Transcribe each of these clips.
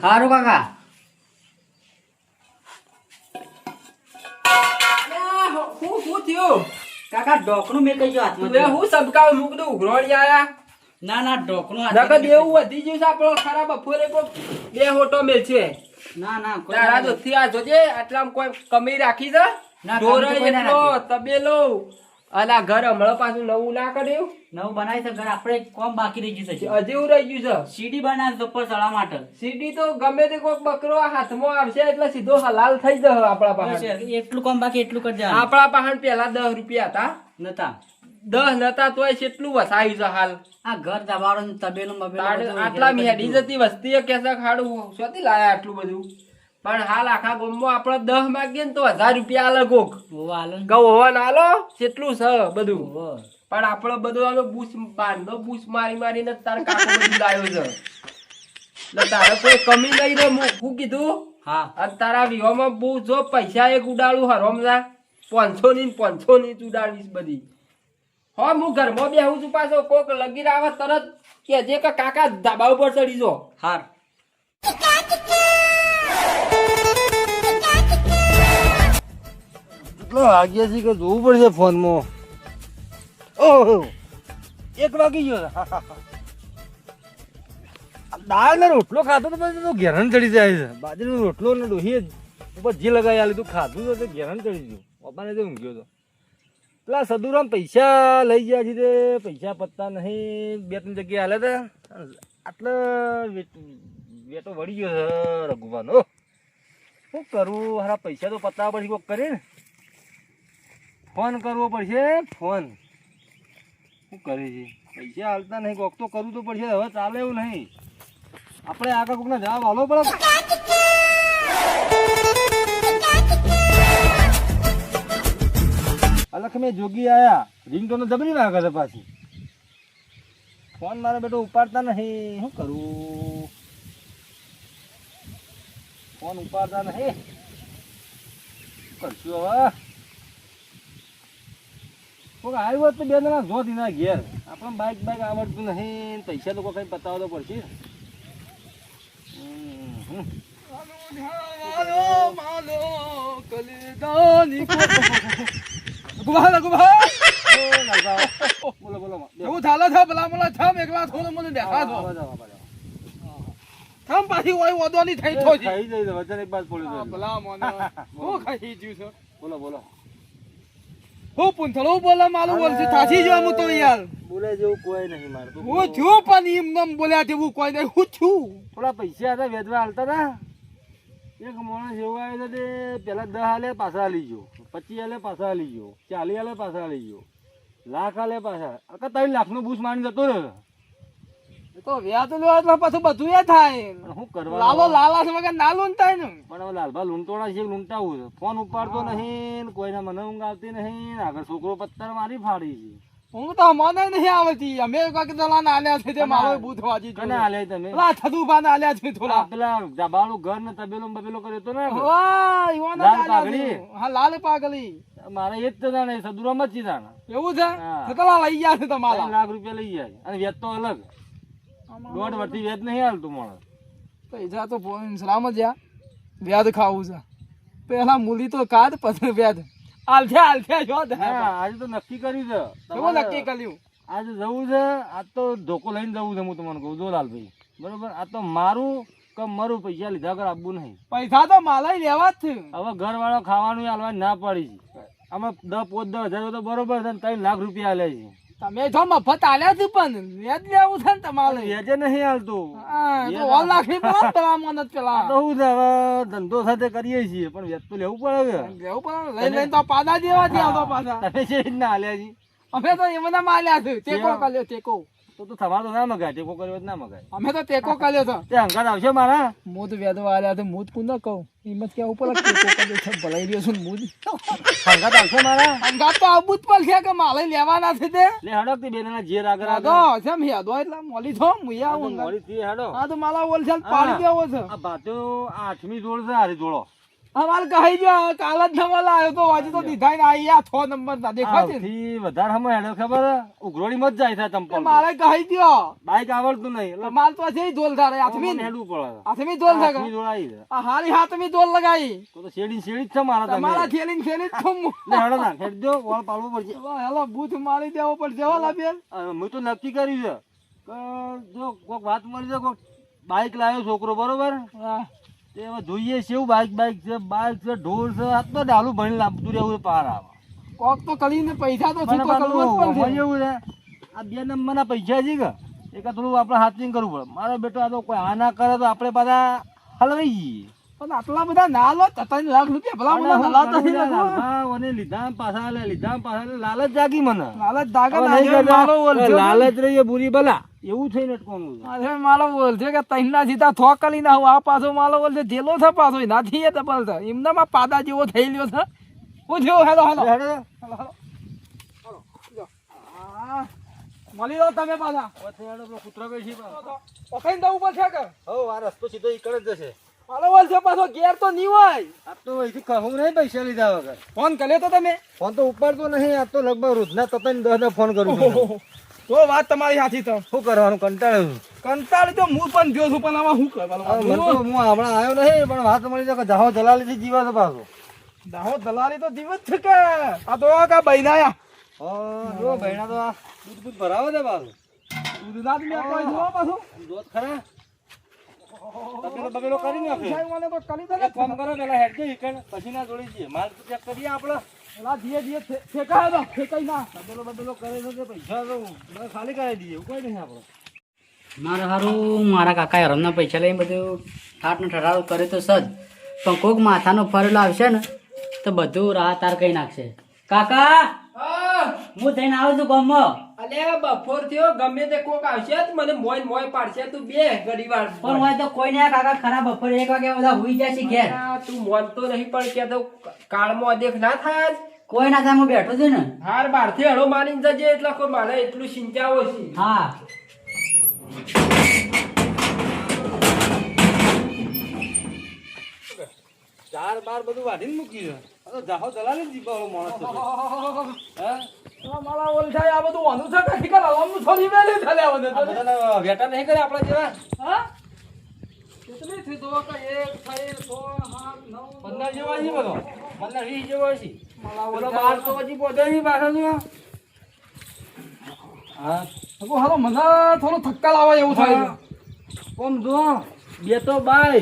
સારું કાકા. હું શું થયું? કાકા ઢોકણું મેં કહ્યું હાથમાં હું સબકા મૂકડું ઉઘરોળી આયા. ના ના ઢોકણું નકદ એવું વધી ગયું છે આપણો ખરાબ બપોરે કો બે હોટો મેલ છે ના ના તારા દોસ્તી આ જોજે આટલામાં કોઈ કમી રાખી છે? ના, ઢોરો કમી તો કોઈ ના એટલો તબેલો. અલા ઘર હમણાં પાછું નવું ના કર્યું? નવું બનાવી છે ઘર આપણે કોમ બાકી રહી ગયું છે હજી. એવું રહી ગયું છે? સીડી બનાવી તો પર ચડવા માટે. સીડી તો ગમે તે કોઈક બકરો હાથમાં આવશે એટલે સીધો હલાલ થઈ જશે આપણા પાસે એટલું કોમ બાકી એટલું કરજે આપણા પાસે પેલા દસ રૂપિયા હતા. નતા. દસ નતા તોય કેટલું વસાયું છે હાલ. આ ઘર દબાડો ને તબેલું આટલા મેડી. જતી વસ્તી કેસે ખાડું શોથી લાયા આટલું બધું? પણ હાલ આખા ગામમાં આપણે દસ માગીએ ને તો હજાર રૂપિયા આલે કોક. કહું હોવા આલો કેટલું છે બધું. પણ આપણે બધું આલો બૂસ બાંધો બૂસ મારી મારીને તાર કાકો બધું લાયો છે. એટલે તારે કોઈ કમી નહીં રે હું કીધું? હા. અને તારા વિહોમાં બહુ જો પૈસા એક ઉડાડું હરોમજા પાંચસો ની પાંચસો ની જ ઉડાડીશ બધી. હા હું ઘરમાં બેહું છું પાછો. કોક લગી આવે તરત કે જે કે કાકા ધાબા ઉપર ચડી જો. હાર. કેટલો વાગ્યા છે કે જોવું પડશે ફોનમાં. ઓહો. એક વાગી ગયો. દાળ ને રોટલો ખાતો તો પછી તો ઘેરણ ચડી જાય છે. બાજરીનો રોટલો ને ડોહી ઉપર જે લગાવી આલી તું. ખાધું તો ઘેરણ ચડી ગયું. પપ્પાને તો ઊંઘ્યો તો. પેલા સદુરામ પૈસા લઈ ગયા છે પૈસા પત્તા નહીં. બે ત્રણ જગ્યાએ હાલે હતા. આટલે વેટ- વળી ગયો છે રઘુવાનો શું કરવું હારા પૈસા તો પતાવવા પડશે કોક કરીને. ફોન કરવો પડશે, ફોન. શું કરે છે? પૈસા હાલતા નહીં. કોક તો કરવું તો પડશે. હવે ચાલે એવું નહીં. આપણે આગળ કોકને જવાબ આલો પડે. મેં જોગી આયા. રિંગ તો જબરી વાગે છે પાછી. ફોન મારે બેટો ઉપાડતા નહીં. શું કરું? ફોન ઉપાડતા નહીં. કરશું હવે? કોઈ આવ્યું તો બે જણા જો દીના ઘેર. આપણે બાઇક બાઇક આવડતું નહીં. ને પૈસા તો કોઈ પતાવો તો પડશે. હમ, હમ. ઓ, બોલો બોલો છે પેલા મને થમ એકલા થોડું મને દેખા જાઓ, થમ પાછી ઓય ઓદવાની થઈ તો જી. ખાઈ જાય છે, વચન એક બાદ પડ્યું હા, ભલા મને. હું ખાઈ જ્યું છે? બોલો બોલો. હું પૂંથળું બોલે મારું બોલશે થાકી જો હું તો યાર. બોલે જેવું કોઈ નહીં મારે. હું છું પણ એમ નમ બોલ્યા તેવું કોઈ નહીં. હું થયું થોડા પૈસા હતા વેચવા હાલતા હતા. એક માણસ એવો આવ્યો તે પેલા દસ હાલે પાછા હાલી ગયો. પચીસ હાલે પાછા હાલી ગયો ચાલીસ હાલે પાછા હાલી ગયો લાખ હાલે પાછા અકા ત્રણ લાખનો બૂસ મારી જતો રહ્યો. એ તો વ્યાજ લેવા પાછું બધું એ થાય. શું કરવા લાવો લાલાસ વગર ના લૂંટાય ને પણ હવે લાલભા લૂંટોડા છે લૂંટાવું ફોન ઉપાડતો નહીં કોઈને મને ઊંઘ આવતી નહીં આગળ છોકરો પથ્થર મારી ફાડી છે. હું તો મને નહીં આવતી અમે કાંઈક દલાને આલ્યા છે તે મારો બૂથ વાજી કને આલે તમે. પેલા થદુભાને આલ્યા છે થોડા. પેલા દબાણું ઘર ને તબેલો બબેલો કર્યો તો ને ઓ ઈવાન લાલ પાગલી હા લાલ પાગલી મારે એ જ તો જાણે સદુરામ જ જાણે. એવું છે? હા. લઈ ગયા છે તમારા. લાખ રૂપિયા લઈ જાય અને વેત તો અલગ. દોઢ વર્ષથી વેત નહીં હાલતું માણસ. પૈસા તો સલામત જ યા. વ્યાજ ખાવું છે. પેલા મૂલી તો કાઢ પછી વ્યાજ જો આજે તો નક્કી કર્યું છે. કેવું નક્કી કર્યું? આજે જવું છે આજ તો ધોકો લઈને જવું છે હું તમને કહું જો લાલભાઈ બરોબર? આ તો મારું કે મારું પૈસા લીધા કર આપવું નહીં. પૈસા તો માલાય લેવા જ છે. હવે ઘરવાળો ખાવાનું આલવા ના પડી છે. અમે દસ પોત દસ હજાર તો બરોબર છે ત્રણ લાખ રૂપિયા લે છે. તમે જો મફત આલ્યા છે પણ વ્યાજ લેવું છે ને તમારે. વ્યાજે નહીં હાલતું હા, તો ઓન લાખી ને પેલા મન જ પેલા. તો હું હવે ધંધો સાથે કરીએ છીએ પણ વ્યાજ તો લેવું પડે લેવું પડે લઈ લઈને તો પાદા જેવા જ તો પાછા તમે છે ના આલ્યા છે અમે તો એમના માલ્યા છે ટેકો કર્યો ટેકો. તો તો તમારે તો ના મગાય ટેકો કર્યો ના મગાય. અમે તો ટેકો કર્યો તો. તે હંગાત આવશે મારા? મૂદ વેદો આલ્યા તો મૂત કું ન કહું. હિંમત કે ઉપર ટેકો કર્યો છે ભલાઈ રહ્યો છું ને મૂદ આવશે મારા? અંગાત તો આવું જ પડશે કે માલે લેવાના છે તે. લે હડક તે બેના યાદો આગળ છે એમ એટલે મોલી છો મુયા તો આવું મોડી થી હેડો. હા તો માલા ઓલછાલ પાડી દેવો છે. આ ભાતો આઠમી જોડ છે હારી જોડો. અમારે કહી દો કાલ જ નંબર આવ્યો તો આજે તો દીધા ને આયા છ નંબર ના દેખાય છે. થી વધારે હમ હેડો ખબર ઉઘરોડી મત જાય છે તમ પણ. મારે કહી દો બાઈક આવડતું નહીં એટલે માલ તો છે દોલ ધારે હાથમી હેડું પડે. હાથમી આઠમી થાય જોડ આવી આ હારી હાથમી દોલ લગાઈ. તો તો શેડી શેડી જ છે મારા તમે. મારા ખેલીન જ છું હેડો ના હેડજો વળ પાડવો પડશે. હેલો બૂથ મારી દેવો પડશે હો લાભેલ હું તો નક્કી કર્યું છે. જો કોઈક વાત મળી જાય કોઈક બાઈક લાવ્યો છોકરો બરોબર? હા. તે હવે જોઈએ છે એવું બાઇક બાઇક છે બાઇક છે ઢોર છે આ તો ડાલું ભણી લાવતું રહેવું પાર આવે કોક તો કરીને પૈસા તો છૂટો કરવો જ એવું છે? આ બે નંબરના પૈસા છે કે? એક થોડું આપણે હાથિંગ કરવું પડે. મારો બેટો આ તો કોઈ આ ના કરે તો આપણે પાછા હલવાઈ જઈએ. પણ આટલા બધા ના લો ત્રણ લાખ રૂપિયા ભલા મને હલાવતા નહીં મને લીધા પાછા લે લીધા પાછા લાલચ જાગી મને. લાલચ ને. લાલચ રહી બુરી બલા એવું થઈને અટકવાનું છે. અરે માલો ઓલછો કે તૈના જીતા થોકલી ના હું આ પાછો માલો ઓલછો જેલો છે પાછો. નાથી એ ડબલ છે. એમનામાં પાદા જેવો થઈ ગયો છે. હું જેવો hello hello. Hello. Hello, hello. મળી લો તમે પાછા. કૂતરો કઈ છે પકડી દઉં પડશે કે? હો આ રસ્તો સીધો ઈ કણ જ જશે. માલો ઓલછો પાછો ઘેર તો નહીં હોય. આ તો અહીંથી કહું નહીં પૈસા લીધા વગર. ફોન કર્યો તો તમે? ફોન તો ઉપાડતો નહીં આ તો લગભગ રોજના તતન દસ ફોન કરું છું. તો વાત તમારી સાચી તો. શું કરવાનું કંટાળ્યો કંટાળી તો હું પણ જો છું પણ આમાં શું કરવાનું? હું હમણાં આવ્યો નહીં પણ વાત મળી જાય કે જાહો દલાલી થી જીવા છે પાછો. જાહો દલાલી તો દિવસ છે કે? આ તો કા બૈનાયા. જો બૈના તો આ દૂધ દૂધ ભરાવે છે પાછું. ગુજરાત મેં કોઈ જોવા પાછું. દૂધ ખરા? બગેલો કરી નાખે. મને તો કરી દે ને. કામ કરો પેલા હેડજો ઈકણ પછી ના જોડી જઈએ. માલ ચેક કરીએ આપણે. પેલા ધીએ ધીએ ફેંકાય તો, ફેંકાઈ ના. બદલો બદલો કરે છે પૈસા તો ખાલી કરાવી દઈએ કોઈ નહીં આપણે. મારે હારું, મારા કાકાએ હરમના પૈસા લઈને બધું ઠાટ ને ઠરાવ કરે તો સજ. પણ કોઈક માથાનો ફરેલો આવશે ને, તો બધું રાહ તાર કહી નાખશે. કાકા! હું થઈને આવું છું ગમો અલે બફોર થયો ગમે તે કોક આવશે જ મને મોય મોય પાડશે તું બે ગરીવાર પણ હોય તો કોઈ ના કાકા ખરાબ બપોર એક વાગે બધા હુઈ જાય છે ઘેર. તું મોનતો નહીં પણ કે તો કાળમાં અદેખ ના થાય જ. કોઈ ના થાય હું બેઠો છું ને. હાર બારથી હળો મારીને જજે એટલે કોઈ મારે એટલું સિંચાવો છે. હા. ચાર બાર બધું વાઢીને મૂકી છે. જાહો જલાલી જીવાળો માણસ હા? આ ઓલ ઓલછાઈ આ બધું વાંધું છે કે ઠીક થલે આ બધું વેટા નહીં કરે આપણા જેવા? હા? કેટલી થઈ તો કે એક થઈ સો સાત નવ પંદર જેવા છે બધો. જેવા છે. મારા ઓલછાઈ બાર તો હજી પહોંચે નહીં પાછો હા. હગો હાલો મને થોડો થક્કા લાવવા એવું થાય કોમ જો બે તો બાય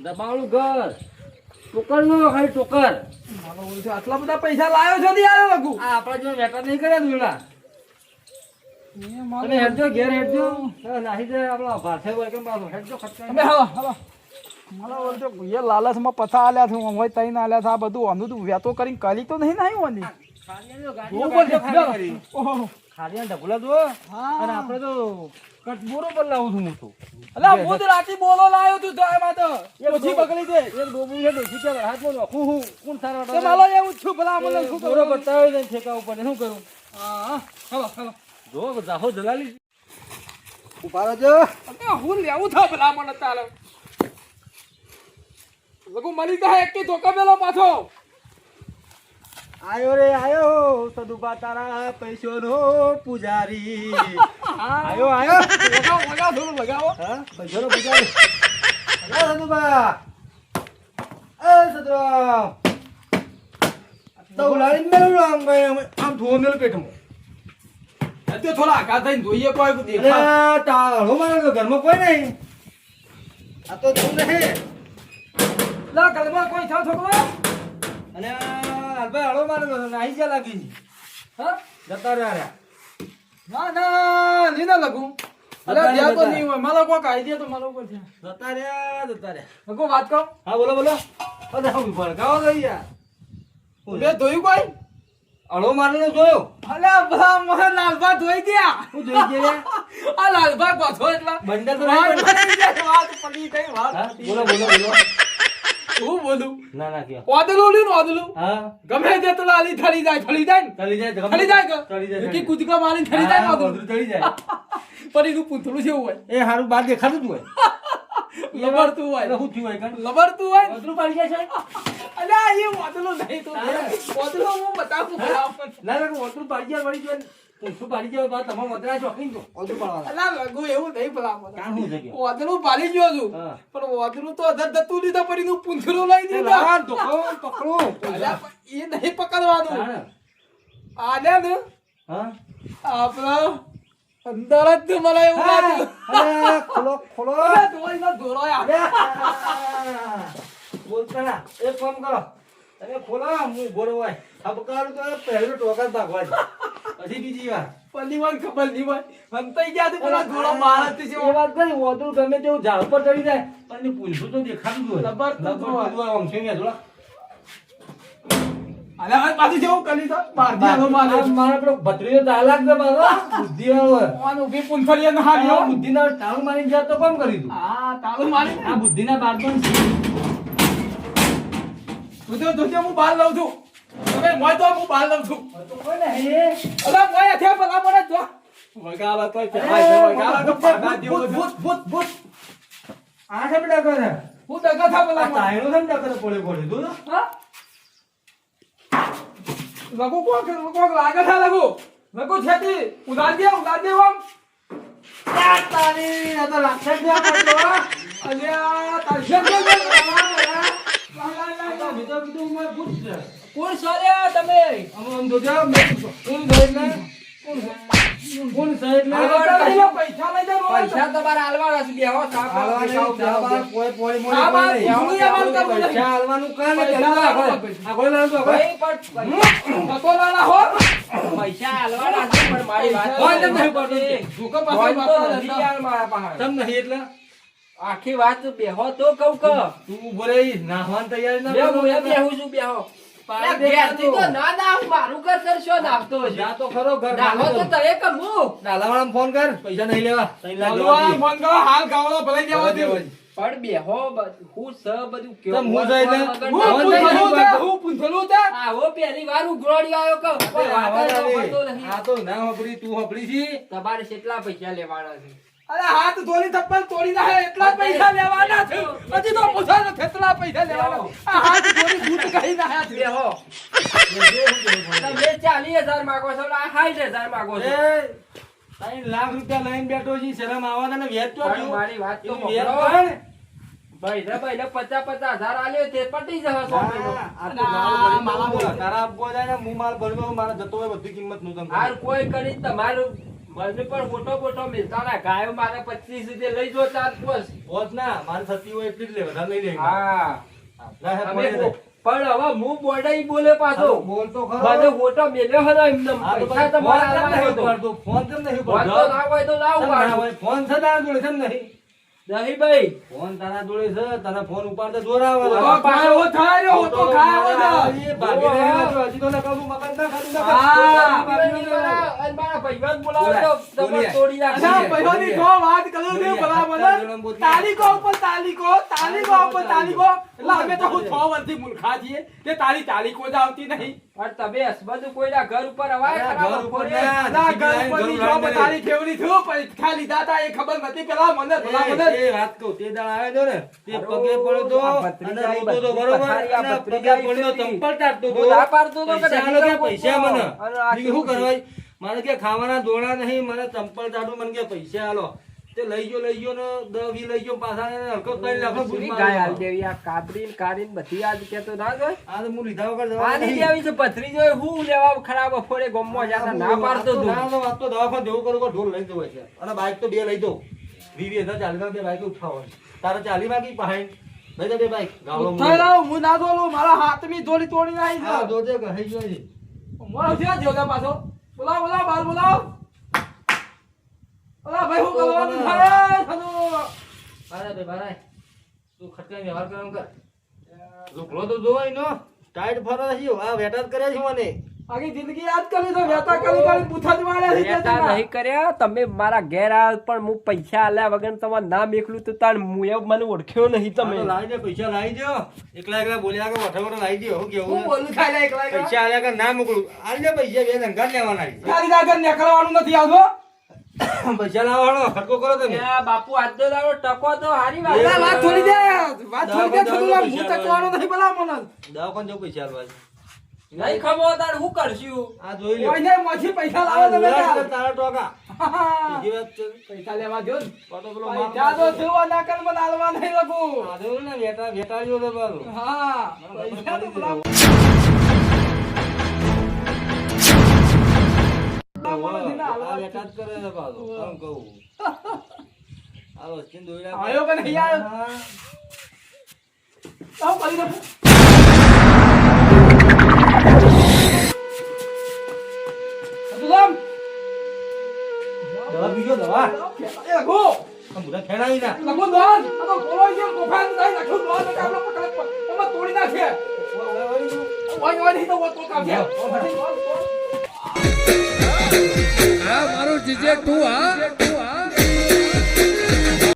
દબાણું ઘર. ટોકર નો ખાલી ટોકર આટલા બધા પૈસા લાયો છો ને યાર લગુ આ આપણા જો વેટા નહીં કર્યા દુલા તમે હેડજો ઘેર હેડજો. નાહી જાય આપણા હોય કેમ પાછો હેડજો ખટકા હાલો હાલો મારા એ લાલચમાં પથા આલ્યા છે હું તઈને આલ્યા છે આ બધું આનું તું વેતો કરીને કરી તો નહીં નાઈ હોની ગાડીઓ ગાડીઓ ખાલી કરી. ઓહો. ખાડિયા ઢગલા દો હા. અને આપણે તો કટબોરો પર લાવું છું મોટું અલા હું તો રાતી બોલો લાયો તું તો એમાં તો. ઓછી બગલી દે. એક ડોબું છે ડોસી ચાલે હાથમાં નોખું હું કોણ થાર તે માલો એવું છું ભલા મને શું કરું? બતાવે છે ઠેકા ઉપર શું કરું? હા હાલો હાલો જો જાહો જલાલી. ઊભા જો અરે હું લેવું થા ભલા મને તારે? લગુ મળી જાય એક કે ધોકા મેલો પાછો. આયો રે આયો સદુબા તારા પૈસો નો પૂજારી. આયો આયો. લગાવો લગાવો થોડું લગાવો હા પૈસો નો પૂજારી. આયો સદુબા એ સદુબા તો ઉલાડી મેલું આમ ગઈ આમ ધોવા મેલું પેટમાં. તે થોડા આઘાત થઈને જોઈએ કોઈ દેખા તાળો મારે ઘરમાં કોઈ નહીં. આ તો તું નહીં લા ગલમાં કોઈ થા છોકરો અને હાલભાઈ હળો મારે તો નાહી જા લાગી હા જતા રહ્યા ના ના ની ના તો નહીં હોય. મારો કોઈ આઈડિયા તો મારો કોઈ છે. જતા રહ્યા જતા રહ્યા. લગુ વાત કહો હા બોલો બોલો. અરે હું ભડકાવો તો યાર. મેં ધોયું કોઈ? અળો મારેલો જોયો. અલ્યા ભલા મને લાલભા ધોઈ ગયા. હું ધોઈ ગયા? આ લાલભા પાછો એટલે. બંદર તો વાત પડી જાય, વાત પડી ગઈ, વાત બોલો બોલો બોલો. હું બોલું? ના ના કે ઓદલું લ્યું ને ઓદલું હા. ગમે તે તો લાલી થળી જાય થળી જાય ને. ચડી જાય થળી જાય થળી જાય કે કૂદકા મારી થળી જાય ને હા, ઓદલું. બધું જાય. પણ એનું પૂંથળું જેવું હોય. એ હારું બાર દેખાતું જ હોય. લબડતું હોય. શું થયું હોય? લબડતું હોય. બધું પાડી જાય છે? અલ્યા એ ઓદલું નહીં તો હા. ઓદલું હું બતાવું. ના ના ઓતરું પાડી જાય વળી જાય પાડી મદરા શોખીન છો લગુ એવું નહીં? પાડી ગયો છું પણ તો અધર લીધા પછી એનું પૂંછડું લઈ એ દીધું લાવા, પકડો. એ નહીં પકડવાનું આને ને હા? આપણા અંદર જ મને એવું લાગ્યું ખોલો, ખોલો. બોલતા ના. એક કામ કરો. તમે ખોલો, હું હોય. ઠપકારું તો પહેલું ટોકર ભાગવા. પછી બીજી વાર. પલ્લી વાળી ખબર નહીં હોય. ગયા તું પેલા ધોળો એ વાત ગમે તેવું ઝાડ પર ચડી જાય પણ તો દેખાડું જ હોય. લબર લબર હોય. તો હોય, આમ છે ને, થોડા. અલે, હવે પાછું જેવું કરી તો આવો મારે. મારા પેલો. બુદ્ધિવાળો હોય. આને ઊભી પૂંછડીએ ન હાલ્યો. મારીને જાય તો કોણ કરી દઉં? આ તાળું મારી આ બુદ્ધિના બાળપણ છે. ધોજો, ધોજો, હું બહાર લઉં છું તમે મોય તો હું બહાર લઉં છું. તો કોઈ નહીં. અલે, મોય મને જો પાગા ભૂત, ભૂત, ભૂત, હું ડગા થા ડગો હા? લગુ કોક કોક લાગે છે લગુ લગુ છેતી ઉડાડ દે ઉડાડ દે આમ તારી, આ તો રાક્ષસ જેવા અલ્યા તારી શેર તો ભૂત છે. કોણ સોલ્યા તમે આમ આમ જોજો, મેં કોણ છે એટલે? કોણ છે એટલે? પૈસા લઈ જાઓ પૈસા તમારે હાલવાના છે બેહો ચાબા, કોઈ પોળી મોળી. પૈસા હાલવાનું કાં પૈસા પેલું. આ કોઈ લાવતો, કોઈ. ભાઈ પણ નતો લાલા હો પૈસા હાલવાના છે પણ મારી વાત કોઈ નહીં પડતું? પાછો તો નથી યાર મારા પાસે. તમ નહીં એટલે? આખી વાત બેહો તો કહું કે. તું રહી, નાહવાની તૈયારી ના બે. હું બેહું છું બેહો. તો તો. તો તો ફોન કર પૈસા નહીં લેવા. ત્રણ લાખ હલવા દેવા ફોન કરો હાલ ગાવડો ભલે દેવા દેવા દેવા દે પણ બેહો હું સ બધું તમ હું જાય એટલે? હું પૂંછડું છે આવો પહેલી વાર આવ્યો આ તો ના હોપડી તું હોપડી છી. તમારે કેટલા પૈસા લેવાના છે? અરે હાથ ધોલી થપ્પલ તોડી નાખે એટલા પૈસા લેવાના છે. પછી તો પૂછાનો કેટલા પૈસા લેવાના. આ હાથ ધોલી ભૂત કહી નાખ્યા છે. લેહો તમે ચાલીસ હજાર માંગો છો આ સાઠ હજાર માંગો છો. ત્રણ લાખ રૂપિયા લઈને બેઠો છે શરમ આવવાના ને વેચ તો. મારી વાત તો? ભાઈ રે ભાઈ પચાસ પચાસ હજાર આલ્યો તે પટી જશે સો મહિનો. આ માલ ભરી માલ ભરી. તારા આપવો જાય ને હું માલ ભરવા મારા જતો હોય બધી કિંમતનું તમે કોઈ કરી તમારું. મને પણ મોટો મોટો મિલતા ના ગાયો મારે પચીસ રીતે લઈ જો ચાર પોસ હોત ના મારે થતી હોય એટલી જ લે વધારે લઈ લે હા. ના, પણ હવે હું બોર્ડે બોલે પાછો. બોલતો બોલ ખરો. મને ફોટો મેલ્યો હતો એમને પૈસા તમારે ફોન કેમ નહીં ફોન? તો ના હોય તો ના ના. હોય? ફોન છે તારા જોડે કેમ નહીં? નહીં ભાઈ ફોન તારા જોડે છે તારા ફોન આવે તો કાંઈ એવો થાય રહ્યો, ઓ તો એવો થાય. ભાગી રહ્યા છો. હજી તો નકામું મકાન ના ખાધું, ના હા. અને મારા ભાઈબંધ બોલાવે તો તમે. તોડી અચ્છા, નાખશે. ભાઈઓની જો વાત કરું ને બરાબર તારીખો ઉપર તારીખો તારીખો ઉપર તારીખો એટલે અમે તો હું છ વર્ષથી મૂર્ખા છીએ કે તારી તારીખો જ આવતી નહીં. પણ તમે હસબન્ડ કોઈના ઘર ઉપર અવાય અરે, ખરા ઘર ઉપર બપોરે? ના. ના ઘર ઉપરની ઘર જોબ તારી કેવડી થયું પૈસા લીધા તા એ ખબર નથી પેલા મને ભલા મને એ, એ વાત કહું, તે દાડા આવે તો ને, તે પગે પડ્યો તો, અને રોતો તો બરોબર, અને પગે પડ્યો, પેલી. ચંપલ તો. ના પાડતો તો કે પૈસા નથી આલો કે આપવો. પૈસા મને. બીજું શું કરવાય? મારે કે ખાવાના દોણા નહીં મને ચંપલ ચાડું મને કે પૈસા આલો તે લઈ ગયો લઈ ગયો ને દસ લઈ ગયો પાછા એને હરખો ત્રણ લાખનો પૂરી ગાય હાલ દેવી આ કાબરી ને કારી ને બધી આજ કેતો ના જોય આ તો હું લીધા વગર જવા આની નહીં. છે પથરી જોઈ હું લેવા ખરાબ બપોરે ગમમાં જાતા ના પાડતો તું ના, વાત તો દવાખાને જેવું કરું કે ઢોલ લઈ દો છે. અને બાઈક તો બે લઈ દો ચાલી બે બાઈક ઉઠાવવાની તારે ચાલી માંગી પાહે લઈ બે બાઈક. ગાવડો હું ના દોડું મારા હાથની જોડી તોડી નાખી હા જોઈ થયો પાછો. બોલાવો બોલાવો બહાર બોલાવો. ઓલા ભાઈ હું કરવાનું થાય? થતું. બારા બે બારા તું ખટકાઈ વ્યવહાર કરમ કર. લુકડો તો જોવાય નો ટાઈટ ફરે છે આ વેટાત કરે છે મને. આખી જિંદગી યાદ કરી તો વેતા કરી કરી પૂછા જ માર્યા છે વેતા નહીં કર્યા. તમે મારા ઘેર આવ પણ હું પૈસા આલ્યા વગર તમારે નામ એકલું તો તાર હું એવું મને ઓળખ્યો નહીં તમે. લાવી દે પૈસા લાવી દો. એકલા એકલા બોલ્યા કે વઠે વઠે લાવી દો હું હું કેવું બોલું ખાઈ એકલા એકલા. પૈસા આલ્યા કે ના મોકલું. આલી દે પૈસા બે ધંધા લેવાના છે. આગળ નીકળવાનું નથી આવતો પૈસા લાવવાનો ખર્ચો કરો તમે. બાપુ આજ તો તારો ટકો તો હારી વાત. વાત થોડી દે. વાત થોડી દે થોડું હું ચકવાનો નથી ભલા મને. દવાખાને જાઉં પૈસા આલવા નહીં ખબર તાર હું કરશું? આ જોઈ લો કોઈને મોંથી પૈસા લાવો તમે તાર. ટોકા. બીજી વાત પૈસા લેવા જો ને. પેલો પૈસા તો જોવા ના કર મને આલવા નહીં લખું. આ જોયું ને વેટા વેટાળ્યો તો હા. પૈસા તો આયો કે નહીં આયો? આવો. કરી દો. અબ્દુલમ, દવા પીજો દવા. એ લખો. આ મુઢા ના. લખો દોન. આ તો કોલોઈ ગયો, તોફાન થાય, લખો દોન, એટલે આપણે પકડ- આમાં તોડી નાખીએ. ઓય, ઓય, નહીં તો. આ મારું જીજે તું હા.